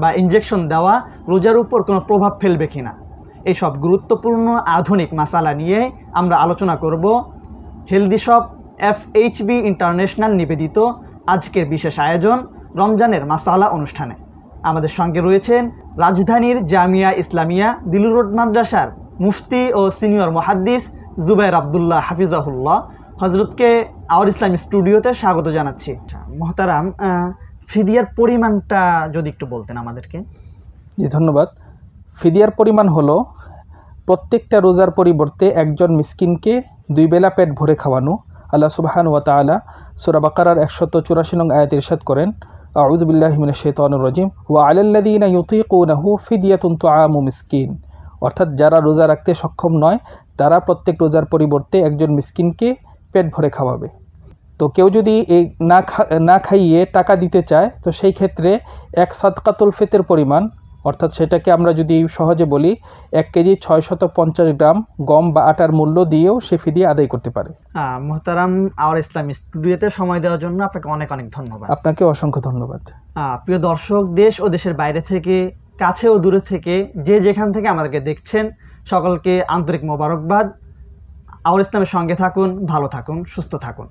বা ইনজেকশন দেওয়া রোজার উপর কোনো প্রভাব ফেলবে কিনা। এইসব গুরুত্বপূর্ণ আধুনিক মাসালা নিয়ে আমরা আলোচনা করব healthy shop F HB international নিবেদিত আজকের বিশেষ আয়োজন রমজানের মাসালা অনুষ্ঠানে। আমাদের সঙ্গে রয়েছেন রাজধানীর জামিয়া ইসলামিয়া দিলুর রোড মাদ্রাসার মুফতি ও সিনিয়র মহাদ্দিস জুবাইর আবদুল্লাহ হাফিজাহুল্লাহ। হজরতকে আওয়ার ইসলাম স্টুডিওতে স্বাগত জানাচ্ছি। মোহতারাম ফিদিয়ার পরিমাণটা যদি একটু বলতেন আমাদেরকে। জি, ধন্যবাদ। ফিদিয়ার পরিমাণ হলো প্রত্যেকটা রোজার পরিবর্তে একজন মিসকিনকে দুই বেলা পেট ভরে খাওয়ানো। আল্লাহ সুবাহান ওয়া তাআলা সূরা বাকারার একশত চুরাশি নং আয়াত ইরশাদ করেন, আউযু বিল্লাহি মিনাশ শাইতানির রাজিম, ওয়া আলাল্লাযীনা ইউতীকুনাহু ফিদিয়াতুন তুআমু মিসকিন। অর্থাৎ যারা রোজা রাখতে সক্ষম নয়, তারা প্রত্যেক রোজার পরিবর্তে একজন মিসকিনকে পেট ভরে খাওয়াবে। তো কেউ যদি এই না খা না খাইয়ে টাকা দিতে চায় তো সেই ক্ষেত্রে এক সদকাতুল ফেতের পরিমাণ অর্থাৎ সেটাকে আমরা যদি সহজে বলি এক কেজি ছয়শত পঞ্চাশ গ্রাম গম বা আটার মূল্য দিয়েও সে ফিদিয়ে আদায় করতে পারে। মোহতারাম আওয়ার ইসলাম স্টুডিওতে সময় দেওয়ার জন্য আপনাকে অনেক অনেক ধন্যবাদ। আপনাকে অসংখ্য ধন্যবাদ। প্রিয় দর্শক দেশ ও দেশের বাইরে থেকে কাছে ও দূরে থেকে যে যেখান থেকে আমাদেরকে দেখছেন সকলকে আন্তরিক মোবারকবাদ। আওয়ার ইসলামের সঙ্গে থাকুন ভালো থাকুন সুস্থ থাকুন।